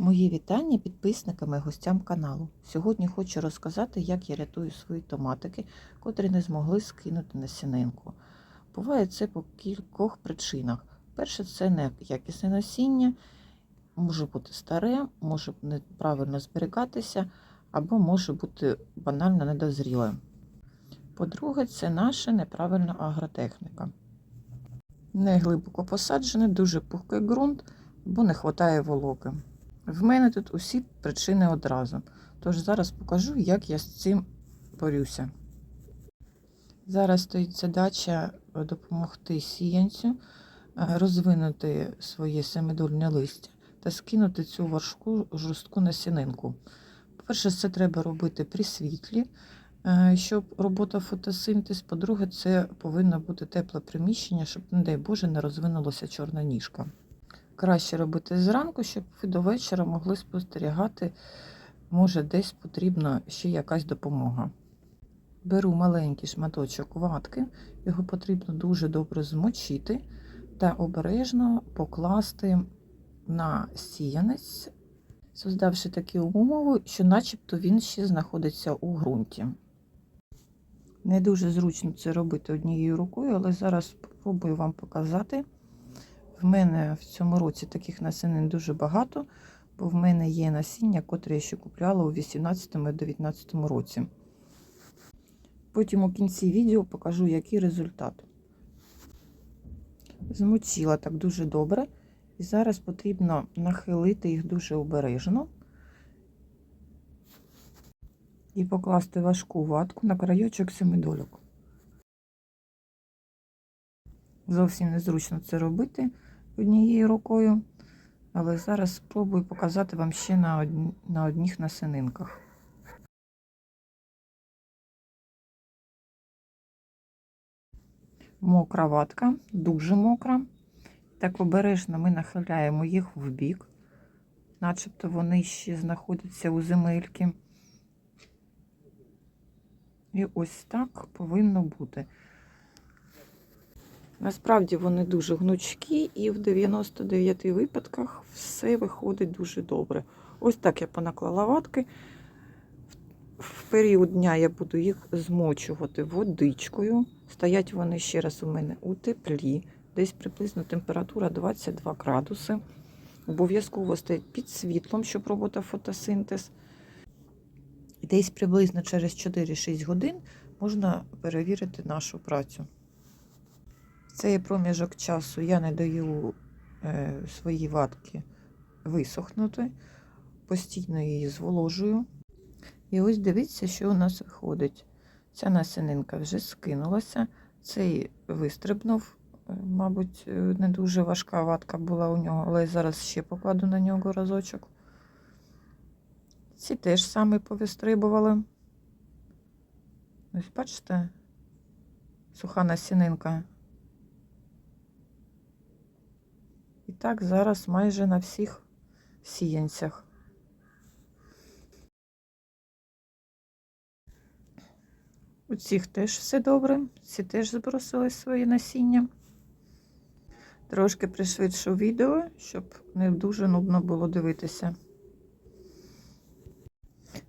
Мої вітання підписникам і гостям каналу. Сьогодні хочу розказати, як я рятую свої томатики, котрі не змогли скинути насінинку. Буває це по кількох причинах. Перше, це неякісне насіння, може бути старе, може неправильно зберігатися, або може бути банально недозріле. По-друге, це наша неправильна агротехніка. Не глибоко посаджений, дуже пухкий ґрунт, бо не вистачає вологи. В мене тут усі причини одразу. Тож зараз покажу, як я з цим борюся. Зараз стоїть задача допомогти сіянцю розвинути своє семидольне листя та скинути цю важку жорстку насінинку. По-перше, це треба робити при світлі, щоб робота фотосинтез. По-друге, це повинно бути тепле приміщення, щоб, не дай Боже, не розвинулася чорна ніжка. Краще робити зранку, щоб ви до вечора могли спостерігати, може, десь потрібна ще якась допомога. Беру маленький шматочок ватки, його потрібно дуже добре змочити та обережно покласти на сіянець, создавши такі умови, що начебто він ще знаходиться у ґрунті. Не дуже зручно це робити однією рукою, але зараз спробую вам показати. В мене в цьому році таких насінин дуже багато, бо в мене є насіння, котре я ще купляла у 2018-2019 році. Потім у кінці відео покажу, який результат. Змочила так дуже добре. І зараз потрібно нахилити їх дуже обережно і покласти важку ватку на краєчок семидольок. Зовсім незручно це робити однією рукою, але зараз спробую показати вам ще на, одні, на одніх насининках. Мокра ватка, дуже мокра. Так обережно ми нахиляємо їх в бік, начебто вони ще знаходяться у земельки. І ось так повинно бути. Насправді вони дуже гнучкі, і в 99 випадках все виходить дуже добре. Ось так я понаклала ватки. В період дня я буду їх змочувати водичкою. Стоять вони ще раз у мене у теплі, десь приблизно температура 22 градуси. Обов'язково стоять під світлом, щоб робота фотосинтез. Десь приблизно через 4-6 годин можна перевірити нашу працю. Цей проміжок часу я не даю е, свої ватки висохнути, постійно її зволожую. І ось дивіться, що у нас виходить. Ця насінинка вже скинулася, цей вистрибнув, е, мабуть, е, не дуже важка ватка була у нього, але зараз ще покладу на нього разочок. Ці теж саме повистрибували. Ось бачите, суха насінинка. І так зараз майже на всіх сіянцях. У цих теж все добре, ці теж збросили свої насіння. Трошки пришвидшу відео, щоб не дуже нудно було дивитися.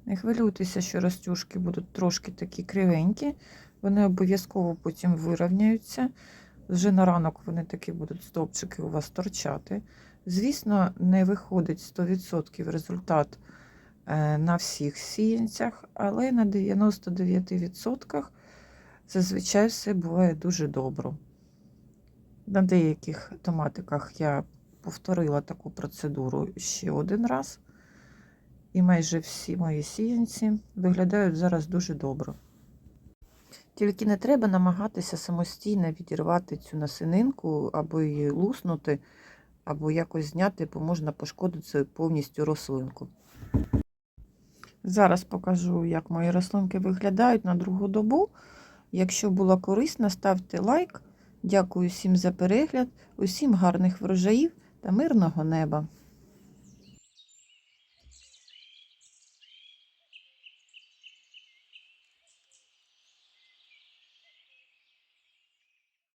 Не хвилюйтеся, що ростюшки будуть трошки такі кривенькі, вони обов'язково потім вирівняються. Вже на ранок вони такі будуть стовпчики у вас торчати. Звісно, не виходить 100% результат е, на всіх сіянцях, але на 99% зазвичай все буває дуже добре. На деяких томатиках я повторила таку процедуру ще один раз. І майже всі мої сіянці виглядають зараз дуже добре. Тільки не треба намагатися самостійно відірвати цю насининку, або її луснути, або якось зняти, бо можна пошкодити повністю рослинку. Зараз покажу, як мої рослинки виглядають на другу добу. Якщо було корисно, ставте лайк. Дякую всім за перегляд, усім гарних врожаїв та мирного неба!